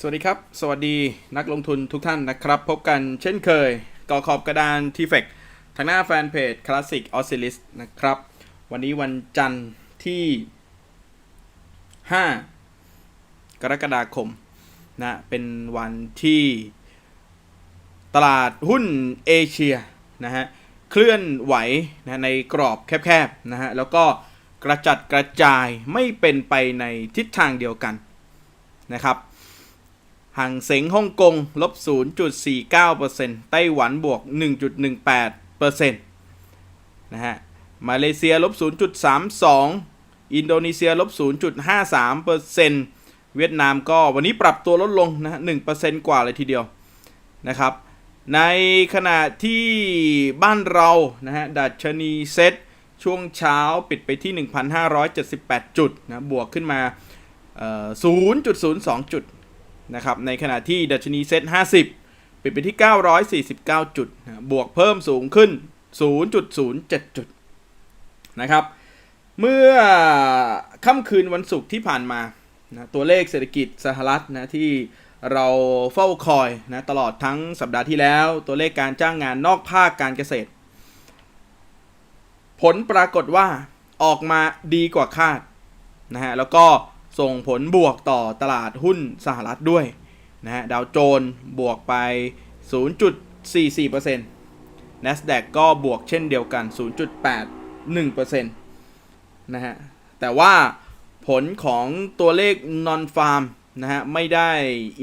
สวัสดีครับ สวัสดีนักลงทุนทุกท่านนะครับ พบกันเช่นเคยก่อขอบกระดาน t f e c ทางหน้าแฟนเพจ Classic o s c i l l i s นะครับ วันนี้วันจันทร์ที่ 5 กรกฎาคมนะเป็นวันที่ตลาดหุ้นเอเชียนะฮะเคลื่อนไหวนะในกรอบแคบๆนะฮะแล้วก็กระจัดกระจายไม่เป็นไปในทิศทางเดียวกันนะครับ ห่างเสงฮ่องกงลบ 0.49%ไต้หวันบวก 1.18%นะฮะ มาเลเซียลบ 0.32 อินโดนีเซียลบ 0.53%เวียดนามก็วันนี้ปรับตัวลดลงนะ1%กว่าเลยทีเดียวนะครับ ในขณะที่บ้านเรานะฮะดัชนีเซ็ตช่วงเช้าปิดไปที่ 1,578 จุดนะบวกขึ้นมา 0.02 จุด นะครับ ในขณะที่ดัชนีเซ็ต50 ปิดไปที่ 949 จุด บวกเพิ่มสูงขึ้น 0.07 จุดนะครับ เมื่อค่ำคืนวันศุกร์ที่ผ่านมานะตัวเลขเศรษฐกิจสหรัฐนะที่เราเฝ้าคอยนะตลอดทั้งสัปดาห์ที่แล้ว ตัวเลขการจ้างงานนอกภาคการเกษตร ผลปรากฏว่าออกมาดีกว่าคาดนะฮะแล้วก็ ส่งผลบวกต่อตลาดหุ้นสหรัฐด้วยนะฮะดาวโจนส์บวกไป 0.44% NASDAQ ก็บวกเช่นเดียวกัน 0.81%นะฮะ แต่ว่าผลของตัวเลข non farm นะฮะ ไม่ได้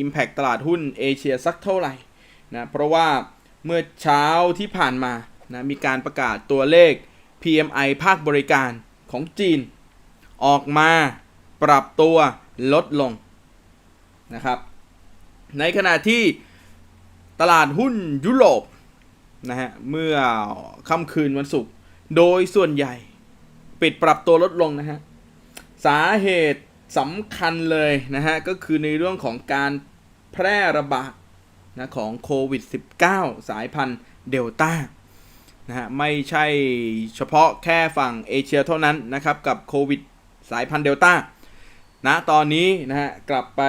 impact ตลาดหุ้นเอเชียสักเท่าไหร่นะ เพราะว่าเมื่อเช้าที่ผ่านมานะ มีการประกาศตัวเลข PMI ภาคบริการของจีน ออกมา ปรับตัวลดลงนะครับ ในขณะที่ตลาดหุ้นยุโรปนะฮะเมื่อค่ำคืนวันศุกร์โดยส่วนใหญ่ปิดปรับตัวลดลงนะฮะสาเหตุสำคัญเลยนะฮะก็คือในเรื่องของการแพร่ระบาดนะของโควิด -19 สายพันธุ์เดลต้านะฮะไม่ใช่เฉพาะแค่ฝั่งเอเชียเท่านั้นนะครับกับโควิดสายพันธุ์เดลต้า นะตอนนี้นะฮะกลับไป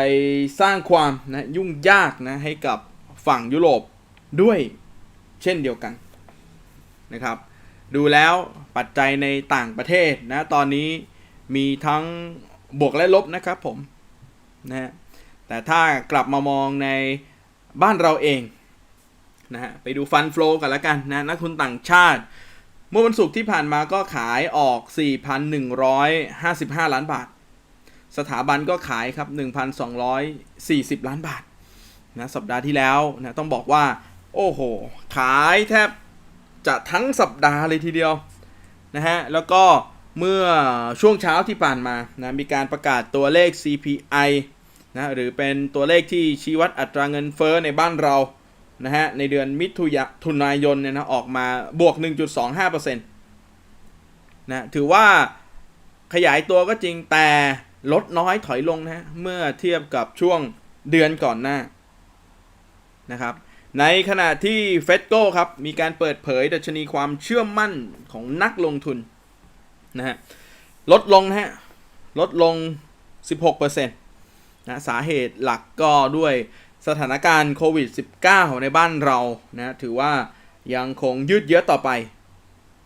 สร้างความนะยุ่งยากนะให้กับฝั่งยุโรปด้วยเช่นเดียวกันนะครับดูแล้วปัจจัยในต่างประเทศนะตอนนี้มีทั้งบวกและลบนะครับผมนะฮะแต่ถ้ากลับมามองในบ้านเราเองนะฮะไปดูฟันฟลอกันละกันนะนักทุนต่างชาติ เมื่อวันศุกร์ที่ผ่านมาก็ขายออก 4,155 ล้านบาท สถาบันก็ขายครับ 1,240 ล้านบาทนะสัปดาห์ที่แล้วนะต้องบอกว่า โอ้โห ขายแทบจะทั้งสัปดาห์เลยทีเดียวนะฮะแล้วก็เมื่อช่วงเช้าที่ผ่านมานะมีการประกาศตัวเลข CPI นะหรือเป็นตัวเลขที่ชี้วัดอัตราเงินเฟ้อในบ้านเรานะฮะในเดือนมิถุยทุนายนเนี่ยนะออกมาบวก 1.25%นะถือว่าขยายตัวก็จริงแต่ ลดน้อยถอยลงนะฮะเมื่อเทียบกับช่วงเดือนก่อนหน้านะครับในขณะที่เฟดโก้ครับมีการเปิดเผยดัชนีความเชื่อมั่นของนักลงทุนนะฮะลดลงนะฮะลดลง 16%นะสาเหตุหลักก็ด้วยสถานการณ์โควิด -19 ในบ้านเรานะถือว่ายังคงยืดเยื้อต่อไป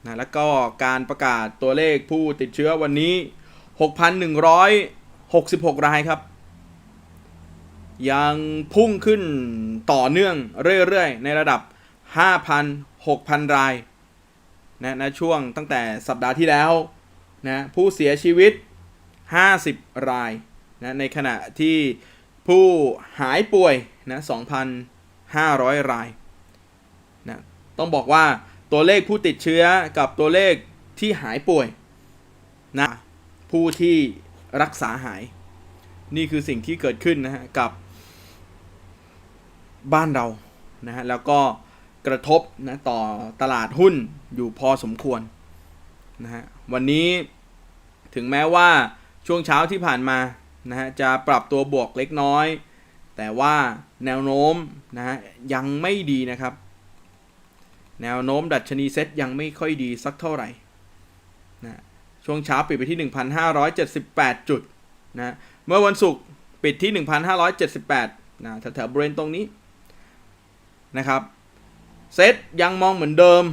นะแล้วก็การประกาศตัวเลขผู้ติดเชื้อวันนี้ 6,166 รายครับ ยังพุ่งขึ้นต่อเนื่องเรื่อยๆ ในระดับ 5,000 6,000 รายนะในช่วงตั้งแต่สัปดาห์ที่แล้วนะผู้เสียชีวิต 50 รายนะในขณะที่ผู้หายป่วยนะ2,500 รายนะต้องบอกว่าตัวเลขผู้ติดเชื้อกับตัวเลขที่หายป่วยนะ ผู้ที่รักษาหาย นี่คือสิ่งที่เกิดขึ้นนะฮะกับบ้านเรานะฮะแล้วก็กระทบนะต่อตลาดหุ้นอยู่พอสมควรนะฮะวันนี้ถึงแม้ว่าช่วงเช้าที่ผ่านมานะฮะจะปรับตัวบวกเล็กน้อย แต่ว่าแนวโน้มนะฮะยังไม่ดีนะครับ แนวโน้มดัชนีเซ็ตยังไม่ค่อยดีสักเท่าไหร่นะ ช่วงเช้าปิดไปที่ 1,578 จุดนะเมื่อวันศุกร์ปิดที่ 1,578นะแถวๆบริเวณตรงนี้นะครับเซตยังมองเหมือนเดิม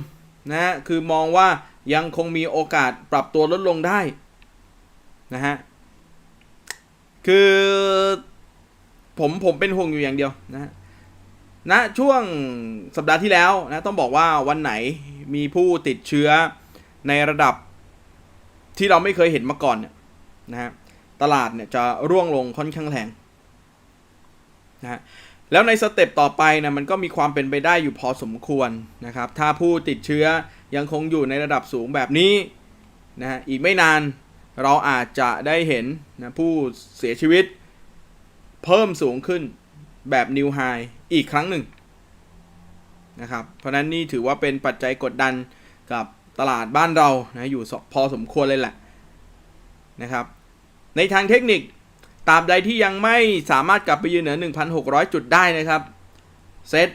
นะคือมองว่ายังคงมีโอกาสปรับตัวลดลงได้นะฮะคือผมผมเป็นห่วงอยู่อย่างเดียวนะฮะช่วงสัปดาห์ที่แล้วนะต้องบอกว่าวันไหนมีผู้ติดเชื้อในระดับ ที่เราไม่เคยเห็นมาก่อนเนี่ยนะฮะตลาดเนี่ยจะร่วงลงค่อนข้างแรงนะฮะแล้วในสเต็ปต่อไปนะมันก็มีความเป็นไปได้อยู่พอสมควรนะครับ ถ้าผู้ติดเชื้อยังคงอยู่ในระดับสูงแบบนี้นะฮะอีกไม่นานเราอาจจะได้เห็นนะผู้เสียชีวิต เพิ่มสูงขึ้นแบบนิวไฮอีกครั้งหนึ่งนะครับ เพราะนั้นนี่ถือว่าเป็นปัจจัยกดดันกับ ตลาดบ้านเรานะอยู่พอสมควรเลยแหละนะครับ ในทางเทคนิคตราบใดที่ยังไม่สามารถกลับไปยืนเหนือ 1,600 จุดได้นะครับ เซต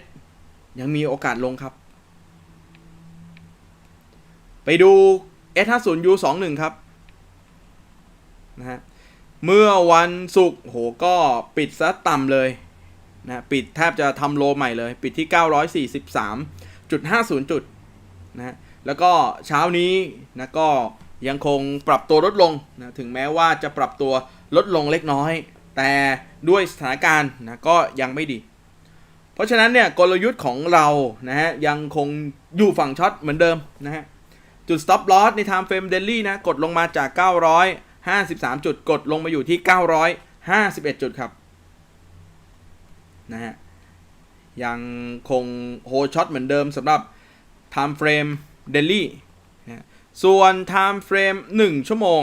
ยังมีโอกาสลงครับ ไปดู S50U21 ครับนะฮะเมื่อวันศุกร์โหก็ปิดซะต่ำเลยนะปิดแทบจะทำโลใหม่เลย ปิดที่ 943.50 จุดนะฮะ แล้วก็เช้านี้นะก็ยังคงปรับตัวลดลงนะถึงแม้ว่าจะปรับตัวลดลงเล็กน้อย แต่ด้วยสถานการณ์นะก็ยังไม่ดี เพราะฉะนั้นเนี่ยกลยุทธ์ของเรานะฮะยังคงอยู่ฝั่งช็อตเหมือนเดิมนะฮะจุด stop loss ใน time frame daily นะกดลงมาจาก 953 จุดกดลงมาอยู่ที่ 951 จุดครับนะฮะยังคงโฮช็อตเหมือนเดิมสำหรับ time frame daily นะส่วน time frame 1 ชั่วโมง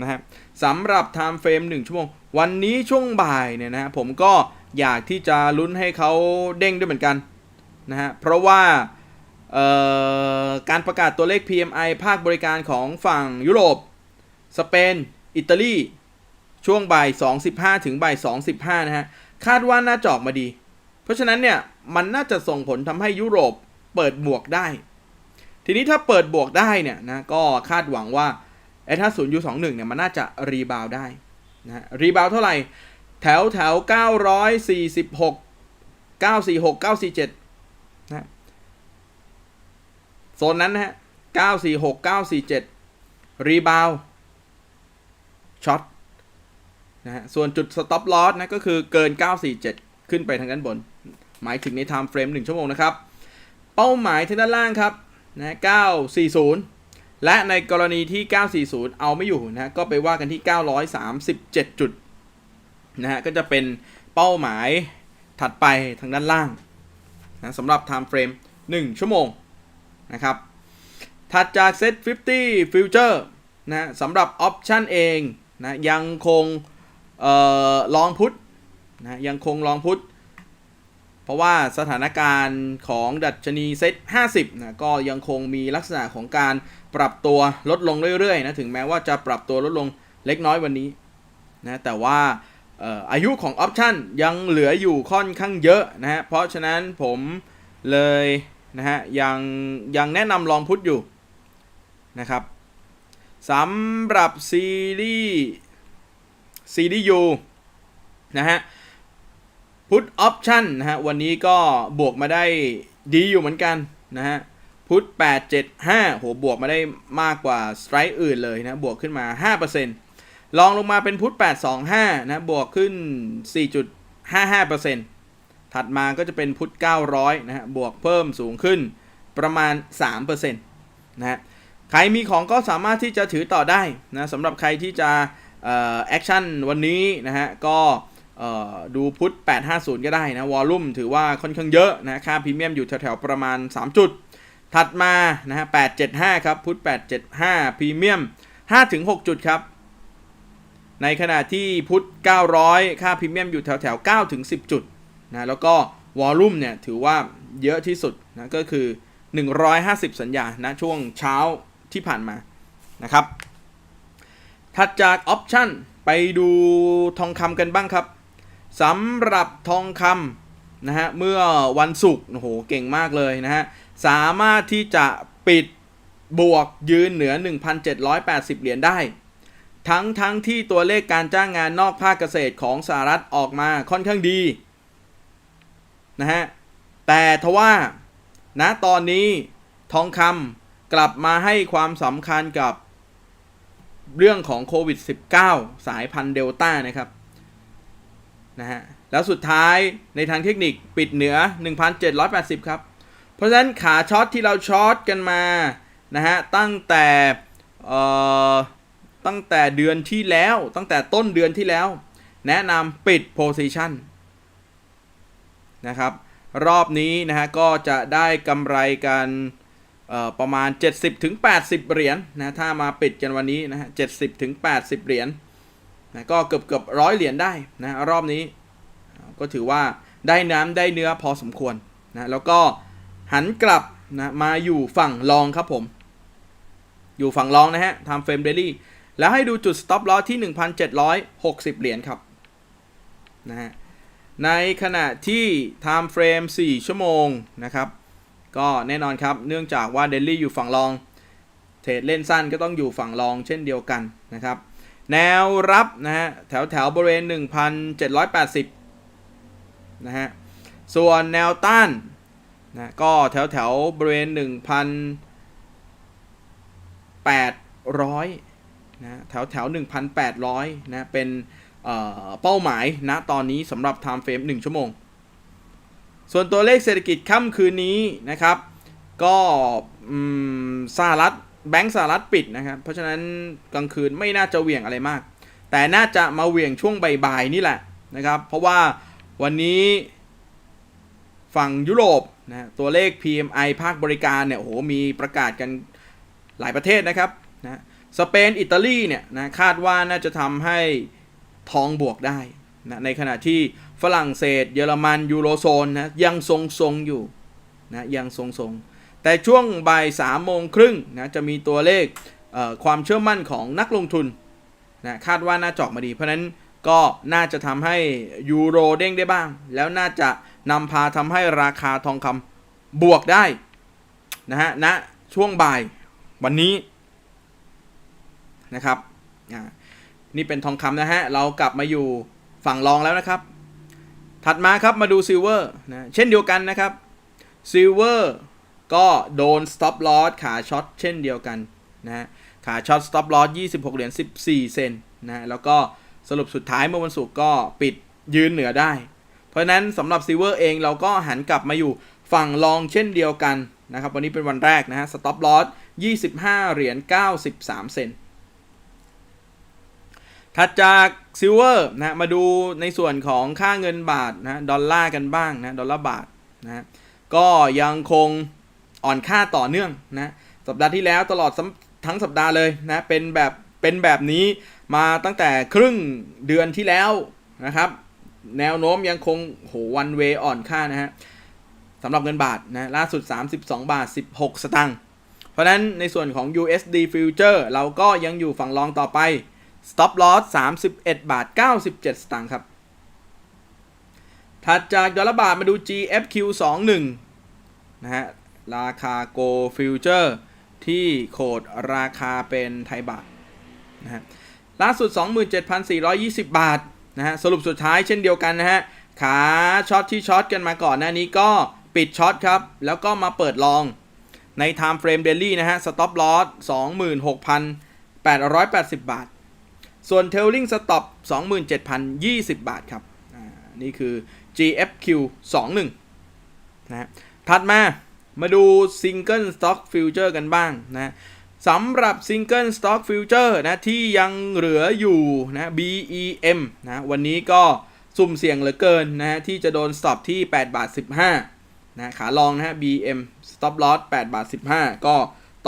นะครับสำหรับ time frame 1 ชั่วโมง วันนี้ช่วงบ่ายเนี่ยนะผมก็อยากที่จะลุ้นให้เขาเด้งด้วยเหมือนกันนะฮะเพราะว่าการประกาศตัวเลข PMI ภาคบริการของฝั่งยุโรป สเปน อิตาลี ช่วงบ่าย 2.15 ถึงบ่าย 2.15 นะฮะ คาดว่าน่าจะออกมาดี เพราะฉะนั้นเนี่ย มันน่าจะส่งผลทำให้ยุโรปเปิดบวกได้ ทีนี้ถ้าเปิดบวกได้เนี่ยนะก็คาดหวังว่าไอ้ถ้า 0U21 เนี่ยมันน่าจะรีบาวได้นะรีบาวเท่าไหร่ แถวแถว 946 946 947นะโซนนั้นนะฮะ 946 947 รีบาวช็อตนะฮะส่วนจุด stop loss นะก็คือเกิน 947 ขึ้นไปทางด้านบน หมายถึงใน time frame 1ชั่วโมงนะครับ เป้าหมายทางด้านล่างครับ นะ940 และในกรณีที่ 940 เอาไม่อยู่นะก็ไปว่ากันที่ 937 จุดนะฮะก็จะเป็นเป้าหมายถัดไปทางด้านล่างนะสำหรับ time frame 1 ชั่วโมงนะครับ ถัดจาก Set 50 Future นะสำหรับ Option เองนะยังคงออลองพุทนะยังคงลองพุท เพราะว่าสถานการณ์ของดัชนีเซ็ต50นะก็ยังคงมีลักษณะของการปรับตัวลดลงเรื่อยๆนะถึงแม้ว่าจะปรับตัวลดลงเล็กน้อยวันนี้นะแต่ว่าออายุของออปชันยังเหลืออยู่ค่อนข้างเยอะนะฮะเพราะฉะนั้นผมเลยนะฮะยังยังแนะนำลองพุทอยู่นะครับสำหรับซีรีส์ CDU นะฮะ Put Option นะฮะ วันนี้ก็บวกมาได้ดีอยู่เหมือนกันนะฮะ Put 875โหบวกมาได้มากกว่าสไตร์อื่นเลยนะ บวกขึ้นมา 5%ลองลงมาเป็น Put 825 นะ บวกขึ้น 4.55%ถัดมาก็จะเป็น Put 900 นะฮะ บวกเพิ่มสูงขึ้นประมาณ 3%นะฮะ ใครมีของก็สามารถที่จะถือต่อได้นะสำหรับใครที่จะแอคชั่นวันนี้นะฮะ ก็ ดูพุทธ850 ก็ได้นะ วอลลุ่มถือว่าค่อนข้างเยอะนะ ค่าพรีเมียมอยู่แถวๆประมาณ 3 จุด ถัดมานะฮะ875 ครับ พุทธ875 พรีเมียม 5-6 จุดครับ ในขณะที่พุทธ900 ค่าพรีเมียมอยู่แถวๆ9-10 จุดนะ แล้วก็วอลลุ่มเนี่ยถือว่าเยอะที่สุดนะ ก็คือ 150 สัญญาณช่วงเช้าที่ผ่านมานะครับ ถัดจากออปชันไปดูทองคำกันบ้างครับ สำหรับทองคำนะฮะเมื่อวันศุกร์โอ้โหเก่งมากเลยนะฮะสามารถที่จะปิดบวกยืนเหนือ 1,780 เหรียญได้ ทั้งทั้งที่ตัวเลขการจ้างงานนอกภาคเกษตรของสหรัฐออกมาค่อนข้างดีนะฮะแต่ทว่าณตอนนี้ทองคำกลับมาให้ความสำคัญกับเรื่องของโควิด -19 สายพันธุ์เดลต้านะครับ นะฮะแล้วสุดท้ายในทางเทคนิคปิดเหนือ 1,780 ครับ เพราะฉะนั้นขาช็อตที่เราช็อตกันมานะฮะตั้งแต่เอ่อตั้งแต่เดือนที่แล้วตั้งแต่ต้นเดือนที่แล้ว แนะนำปิดโพซิชันนะครับรอบนี้นะฮะก็จะได้กำไรกันประมาณ 70-80 เหรียญนะถ้ามาปิดกันวันนี้นะฮะ70-80 เหรียญ นะก็เกือบเกือบร้อยเหรียญได้นะรอบนี้ ก็ถือว่าได้น้ำได้เนื้อพอสมควรนะแล้วก็หันกลับนะมาอยู่ฝั่งรองครับผม อยู่ฝั่งรองนะฮะทำเฟรมเดลี่แล้วให้ดูจุด stop loss ที่ 1,760 เหรียญครับนะฮะในขณะที่ time frame 4 ชั่วโมงนะครับ ก็แน่นอนครับ เนื่องจากว่าเดลี่อยู่ฝั่งรอง เทรดเล่นสั้นก็ต้องอยู่ฝั่งรองเช่นเดียวกันนะครับ แนวรับนะฮะแถวแถวบริเวณ 1,780 นะฮะ ส่วนแนวต้านนะก็แถวแถวบริเวณ 1,800 นะแถวแถว 1,800 นะ เป็นเเป้าหมายนะตอนนี้สำหรับ time frame 1 ชั่วโมง ส่วนตัวเลขเศรษฐกิจค่ำคืนนี้นะครับ ก็สหรัฐ แบงก์สหรัฐปิดนะครับ เพราะฉะนั้นกลางคืนไม่น่าจะเหวี่ยงอะไรมาก แต่น่าจะมาเหวี่ยงช่วงบ่ายๆนี่แหละนะครับ เพราะว่าวันนี้ฝั่งยุโรปนะตัวเลข PMI ภาคบริการเนี่ยโอ้โหมีประกาศกันหลายประเทศนะครับนะสเปนอิตาลีเนี่ยนะคาดว่าน่าจะทำให้ทองบวกได้นะในขณะที่ฝรั่งเศส เยอรมันยูโรโซนนะยังทรงๆอยู่นะยังทรงๆ แต่ช่วงบ่ายสามโมงครึ่งนะจะมีตัวเลขเความเชื่อมั่นของนักลงทุนนะคาดว่าน่าจอกมาดี เพราะนั้นก็น่าจะทำให้ยูโรเด้งได้บ้าง แล้วน่าจะนำพาทำให้ราคาทองคำบวกได้นะฮะณช่วงบ่ายวันนี้นะครับนี่เป็นทองคำนะฮะ เรากลับมาอยู่ฝั่งรองแล้วนะครับ ถัดมาครับมาดูซิลเวอร์นะเช่นเดียวกันนะครับซิลเวอร์ ก็โดน stop loss ขาช็อตเช่นเดียวกันนะฮะขาช็อต stop loss 26 เหรียญ 14 เซนนะฮะแล้วก็สรุปสุดท้ายเมื่อวันศุกร์ก็ปิดยืนเหนือได้ เพราะนั้นสำหรับซิลเวอร์เองเราก็หันกลับมาอยู่ฝั่งรองเช่นเดียวกันนะครับ วันนี้เป็นวันแรกนะฮะ stop loss 25 เหรียญ 93 เซนถัดจากซิลเวอร์นะมาดูในส่วนของค่าเงินบาทนะดอลลาร์กันบ้างนะดอลลาร์บาทนะก็ยังคง อ่อนค่าต่อเนื่องนะสัปดาห์ที่แล้วตลอดทั้งสัปดาห์เลยนะเป็นแบบเป็นแบบนี้มาตั้งแต่ครึ่งเดือนที่แล้วนะครับ แนวโน้มยังคงโหวันเวอ่อนค่านะฮะสำหรับเงินบาทนะล่าสุด 32 บาท 16 สตางค์เพราะนั้นในส่วนของ USD Future เราก็ยังอยู่ฝั่งรองต่อไป stop loss 31 บาท 97 สตางค์ครับ ถัดจากดอลลาร์บาทมาดู GFQ 21นะฮะ ราคา Go Future ที่โคดราคาเป็นไทยบาทนะฮะล่าสุด 27,420 บาทนะฮะสรุปสุดท้ายเช่นเดียวกันนะฮะขาช็อตที่ช็อตกันมาก่อนหน้านี้ก็ปิดช็อตครับ แล้วก็มาเปิดลองใน Time Frame Daily นะฮะ Stop Loss 26,880 บาท ส่วน Trailing Stop 27,020 บาทครับอ่านี่คือ GFQ 21นะฮะถัดมา มาดู Single Stock Future กันบ้างนะสำหรับ Single Stock Future นะที่ยังเหลืออยู่นะ BEM นะวันนี้ก็สุ่มเสี่ยงเหลือเกินนะที่จะโดน stop ที่ 8 บาท 15นะขาลองนะฮะ BM stop loss 8 บาท 15 ก็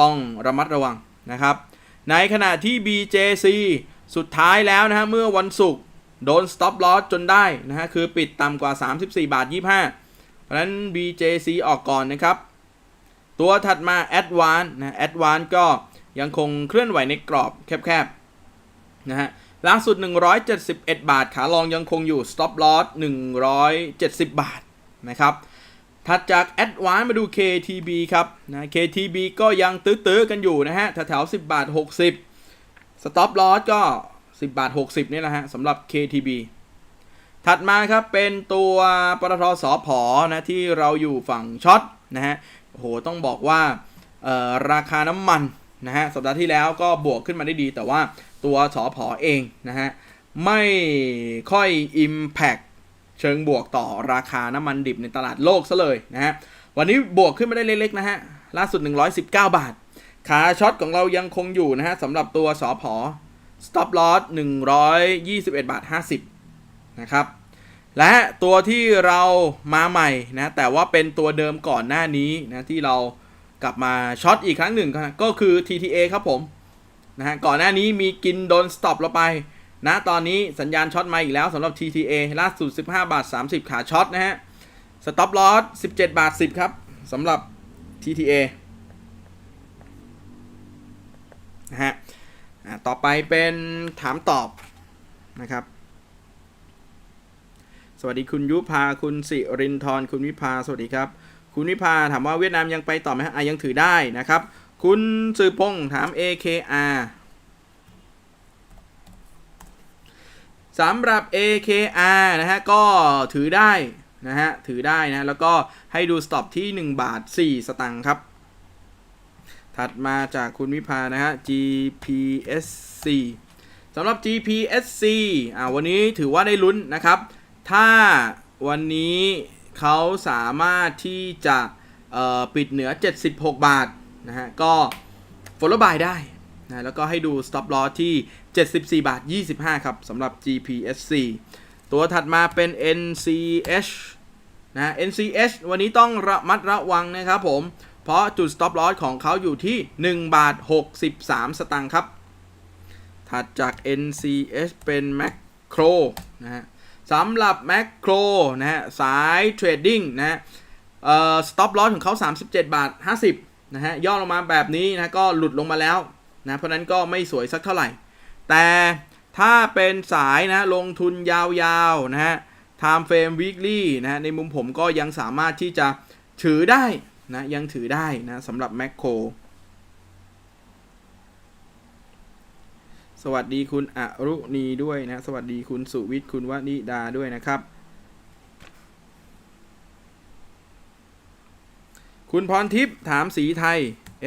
ต้องระมัดระวังนะครับ ในขณะที่ BJC สุดท้ายแล้วนะฮะเมื่อวันศุกร์โดน stop loss จนได้นะฮะคือปิดต่ำกว่า 34 บาท 25 เพราะฉะนั้น BJC ออกก่อนนะครับ ตัวถัดมา Advance นะ Advance ก็ยังคงเคลื่อนไหวในกรอบแคบๆนะฮะล่าสุด 171 บาท ขาลองยังคงอยู่ stop loss 170 บาทนะครับถัดจาก Advance มาดู KTB ครับนะ KTB ก็ยังตื้อๆกันอยู่นะฮะแถวๆ10 บาท 60 stop loss ก็ 10 บาท 60 นี่แหละฮะสำหรับ KTB ถัดมาครับเป็นตัวปตทสอพอนะที่เราอยู่ฝั่งช็อตนะฮะ โหต้องบอกว่าราคาน้ำมันนะฮะสัปดาห์ที่แล้วก็บวกขึ้นมาได้ดี แต่ว่าตัวสอพอเองนะฮะไม่ค่อย Impact เชิงบวกต่อราคาน้ำมันดิบในตลาดโลกซะเลยนะฮะวันนี้บวกขึ้นมาได้เล็กๆนะฮะล่าสุด 119 บาท ขาช็อตของเรายังคงอยู่นะฮะสำหรับตัวสอพอ stop loss 121 บาท 50 นะครับ และตัวที่เรามาใหม่นะแต่ว่าเป็นตัวเดิมก่อนหน้านี้นะที่เรากลับมาช็อตอีกครั้งหนึ่งก็คือ TTA ครับผมนะฮะก่อนหน้านี้มีกินโดนสต็อปเราไปนะตอนนี้สัญญาณช็อตมาอีกแล้วสำหรับ TTA ล่าสุด 15 บาท 30 ขาช็อตนะฮะ stop loss 17 บาท 10 ครับสำหรับ TTA นะฮะต่อไปเป็นถามตอบนะครับ วัสดีคุณยุพาคุณสิรินทร์คุณวิภาสวัสดีครับ คุณวิภาถามว่าเวียดนามยังไปต่อไหมฮะอะยังถือได้นะครับ คุณสือพงษ์ถาม AKR สำหรับ AKR นะฮะก็ถือได้นะฮะถือได้นะแล้วก็ให้ดูสต็อปที่ 1 บาท 4 สตังค์ครับ ถัดมาจากคุณวิภานะฮะ GPSC สำหรับ GPSC อ่าวันนี้ถือว่าได้ลุ้นนะครับ ถ้าวันนี้เขาสามารถที่จะปิดเหนือ 76 บาทนะฮะ ก็ follow by ได้นะแล้วก็ให้ดู stop loss ที่ 74 บาท 25 ครับสำหรับ GPSC ตัวถัดมาเป็น NCH นะ NCH วันนี้ต้องระมัดระวังนะครับผม เพราะจุด stop loss ของเขาอยู่ที่ 1 บาท 63 สตางค์ครับ ถัดจาก NCH เป็น Macro นะฮะ สำหรับ Macro นะฮะสายเทรดดิ้งนะฮะเอ่อ stop loss ของเขา 37 บาท 50นะฮะย่อลงมาแบบนี้นะก็หลุดลงมาแล้วนะเพราะนั้นก็ไม่สวยสักเท่าไหร่ แต่ถ้าเป็นสายนะลงทุนยาวๆนะฮะ time frame weekly นะฮะในมุมผมก็ยังสามารถที่จะถือได้นะยังถือได้นะสำหรับ Macro สวัสดีคุณอรุณีด้วยนะ สวัสดีคุณสุวิทย์คุณวนิดาด้วยนะครับ คุณพรทิพย์ถามสีไทย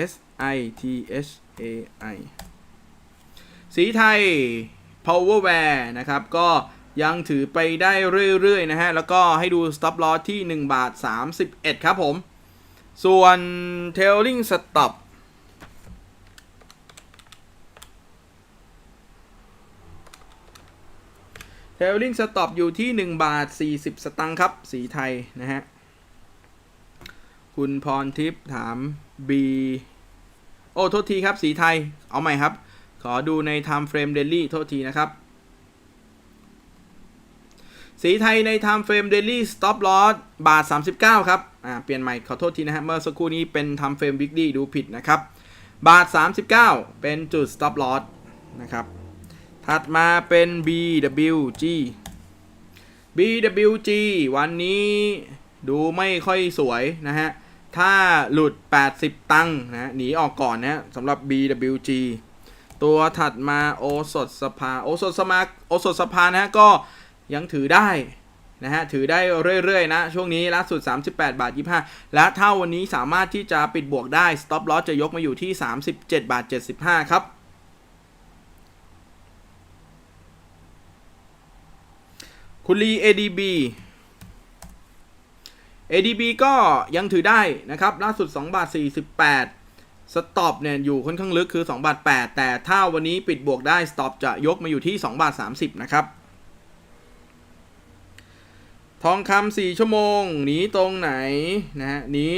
S I T H A I สีไทย powerware นะครับ ก็ยังถือไปได้เรื่อย ๆ นะฮะ แล้วก็ให้ดู stop loss ที่ 1 บาท 31 ครับผม ส่วน tailing stop tailing stop อยู่ที่ 1 บาท 40 สตังค์ครับ สีไทยนะฮะ คุณพรทิพย์ถาม B โอ้ โทษทีครับ สีไทย เอาใหม่ครับ ขอดูใน time frame daily โทษทีนะครับ สีไทยใน time frame daily stop loss บาท 39 ครับ อ่า เปลี่ยนใหม่ ขอโทษทีนะฮะ เมื่อสักครู่นี้เป็น time frame weekly ดูผิดนะครับ บาท 39 เป็นจุด stop loss นะครับ ถัดมาเป็น BWG BWG วันนี้ดูไม่ค่อยสวยนะฮะ ถ้าหลุด 80 ตังค์นะหนีออกก่อนนะสำหรับ BWG ตัวถัดมาโอสถสภาโอสถสมาโอสถสภานะฮะก็ยังถือได้นะฮะถือได้เรื่อย ๆ นะ ช่วงนี้ล่าสุด 38 บาท 25 และถ้าวันนี้สามารถที่จะปิดบวกได้ stop loss จะยกมาอยู่ที่ 37 บาท 75 ครับ คุณลี ADB ADB ก็ยังถือได้นะครับ ล่าสุด 2 บาท 48 สต็อปเนี่ย อยู่ค่อนข้างลึกคือ 2 บาท 8 แต่ถ้าวันนี้ปิดบวกได้ สต็อปจะยกมาอยู่ที่ 2 บาท 30 นะครับ ทองคำ4ชั่วโมง หนีตรงไหน นะฮะ หนี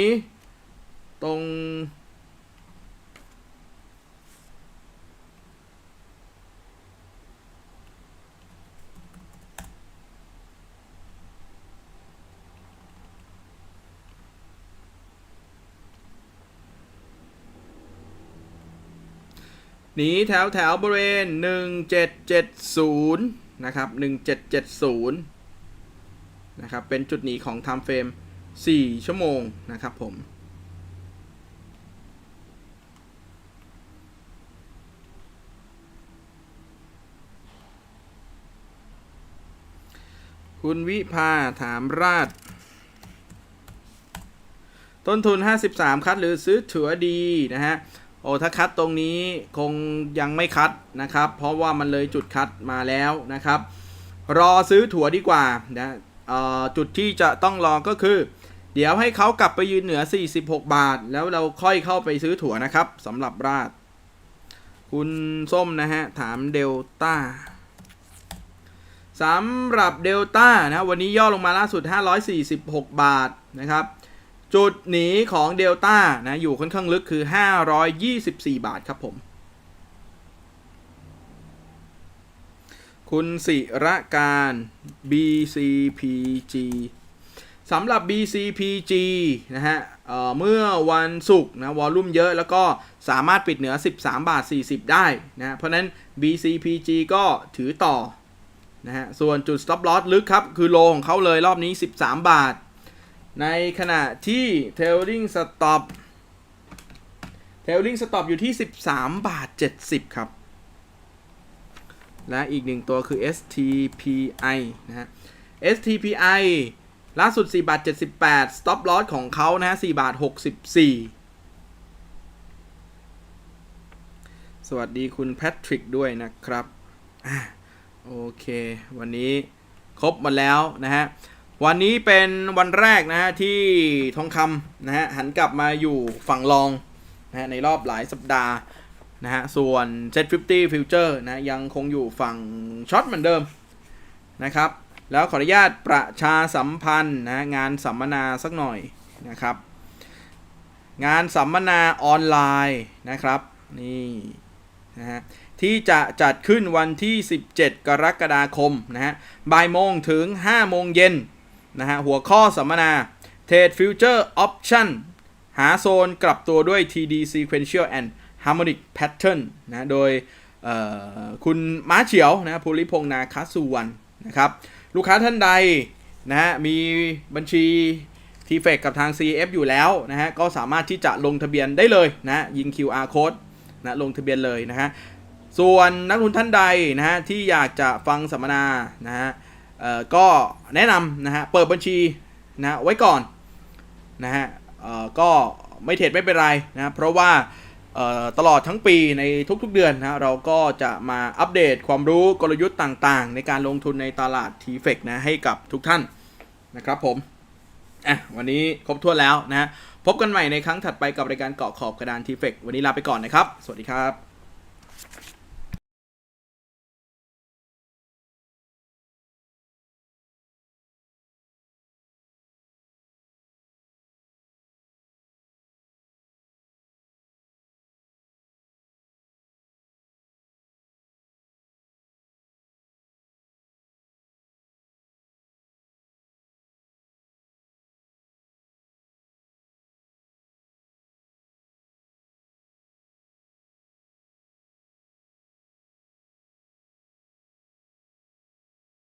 ตรง หนีแถวแถวบริเวณ 1770 นะครับ 1770 นะครับ เป็นจุดหนีของ time frame 4ชั่วโมงนะครับผมคุณวิภาถามราช ต้นทุน 53 คัดหรือซื้อถือว่าดีนะฮะ โอ้ถ้าคัดตรงนี้คงยังไม่คัดนะครับ เพราะว่ามันเลยจุดคัดมาแล้วนะครับ รอซื้อถั่วดีกว่านะจุดที่จะต้องรอก็คือ เดี๋ยวให้เขากลับไปยืนเหนือ 46 บาท แล้วเราค่อยเข้าไปซื้อถั่วนะครับสำหรับราดคุณส้มนะฮะ ถามเดลต้าสำหรับเดลต้านะวันนี้ย่อลงมาล่าสุด 546 บาทนะครับ จุดหนีของเดลต้านะอยู่ค่อนข้างลึกคือ 524 บาทครับผม คุณศิระการ BCPG สำหรับ BCPG นะฮะเเมื่อวันศุกร์นะวอลลุ่มเยอะแล้วก็สามารถปิดเหนือ 13 บาท 40 ได้นะเพราะฉะนั้น BCPG ก็ถือต่อนะฮะส่วนจุด stop loss ลึกครับ คือโลของเขาเลยรอบนี้ 13 บาท ในขณะที่ Tailing Stop Tailing Stop อยู่ที่ 13 บาท 70 ครับ และอีกหนึ่งตัวคือ STPI นะฮะ STPI ล่าสุด 4 บาท 78 stop loss ของเขานะฮะ 4 บาท 64สวัสดีคุณแพทริกด้วยนะครับอโอเค วันนี้ครบหมดแล้วนะฮะ วันนี้เป็นวันแรกนะฮะที่ทองคำนะฮะหันกลับมาอยู่ฝั่งรองนะฮะในรอบหลายสัปดาห์นะฮะส่วน Z50 Future นะยังคงอยู่ฝั่งช็อตเหมือนเดิมนะครับแล้วขออนุญาตประชาสัมพันธ์นะงานสัมมนาสักหน่อยนะครับ งานสัมมนาออนไลน์นะครับนี่นะฮะที่จะจัดขึ้นวันที่ 17 กรกฎาคมนะฮะบ่ายโมงถึง 5 โมงเย็น นะฮะหัวข้อสัมมนา Trade Future Option หาโซนกลับตัวด้วย TD Sequential and Harmonic Pattern นะโดยคุณม้าเฉียวนะภูริพงษ์นาคสุวรรณนะครับลูกค้าท่านใดนะฮะมีบัญชี t f e c กับทาง CF อยู่แล้วนะฮะก็สามารถที่จะลงทะเบียนได้เลยนะยิง QR code นะลงทะเบียนเลยนะฮะส่วนนักลงทุนท่านใดนะฮะที่อยากจะฟังสัมมนานะฮะ ก็แนะนำนะฮะเปิดบัญชีนะไว้ก่อนนะฮะก็ไม่เทรดไม่เป็นไรนะเพราะว่าตลอดทั้งปีในทุกๆเดือนนะเราก็จะมาอัปเดตความรู้กลยุทธ์ต่างๆ ในการลงทุนในตลาด t f e c นะให้กับทุกท่านนะครับผมอะวันนี้ครบถ้วนแล้วนะพบกันใหม่ในครั้งถัดไปกับรายการเกาะขอบกระดานทีเฟกวันนี้ลาไปก่อนนะครับ สวัสดีครับ